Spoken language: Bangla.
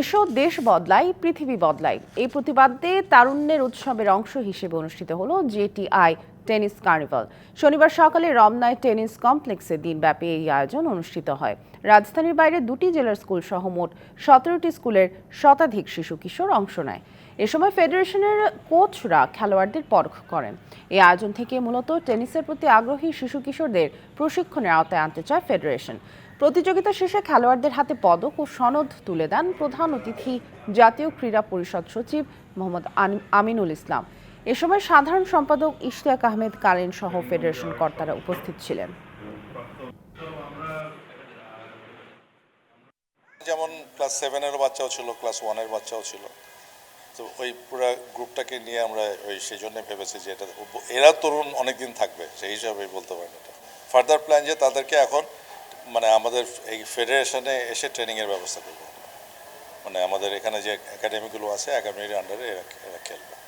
এসো দেশ বদলাই পৃথিবী বদলাই। এই প্রতিবাদে তারুণ্যের উৎসবের অংশ হিসেবে অনুষ্ঠিত হলো জেটিআই টেনিস কার্নিভাল। শনিবার সকালে রমনায় টেনিস কমপ্লেক্সে দিনব্যাপী এই আয়োজন অনুষ্ঠিত হয়। রাজধানীর বাইরে দুটি জেলার স্কুল সহ মোট সতেরোটি স্কুলের শতাধিক শিশু কিশোর অংশ নেয়। এ সময় ফেডারেশনের কোচরা খেলোয়াড়দের পরখ করেন। এই আয়োজন থেকে মূলত টেনিসের প্রতি আগ্রহী শিশু কিশোরদের প্রশিক্ষণের আওতায় আনতে চায় ফেডারেশন। প্রতিযোগিতা শেষে খেলোয়াড়দের হাতে পদক ও সনদ তুলে দেন প্রধান অতিথি জাতীয় ক্রীড়া পরিষদ সচিব মোহাম্মদ আমিনুল ইসলাম। এ সময় সাধারণ সম্পাদক ইশতিয়াক আহমেদ কালীন সহ ফেডারেশন কর্তারা উপস্থিত ছিলেন। যেমন ক্লাস সেভেনের বাচ্চাও ছিল, ক্লাস ওয়ানের বাচ্চাও ছিল। তো ওই পুরো গ্রুপটাকে নিয়ে আমরা ওই সেই জন্য ভেবেছি যে এটা এরা তরুণ অনেক দিন থাকবে, সেই হিসাবে বলতে পারেন এটা। ফার্দার প্ল্যান যে তাদেরকে এখন মানে আমাদের এই ফেডারেশনে এসে ট্রেনিংয়ের ব্যবস্থা করব। মানে আমাদের এখানে যে একাডেমিগুলো আছে একাডেমির আন্ডারে এরা এরা খেলবে।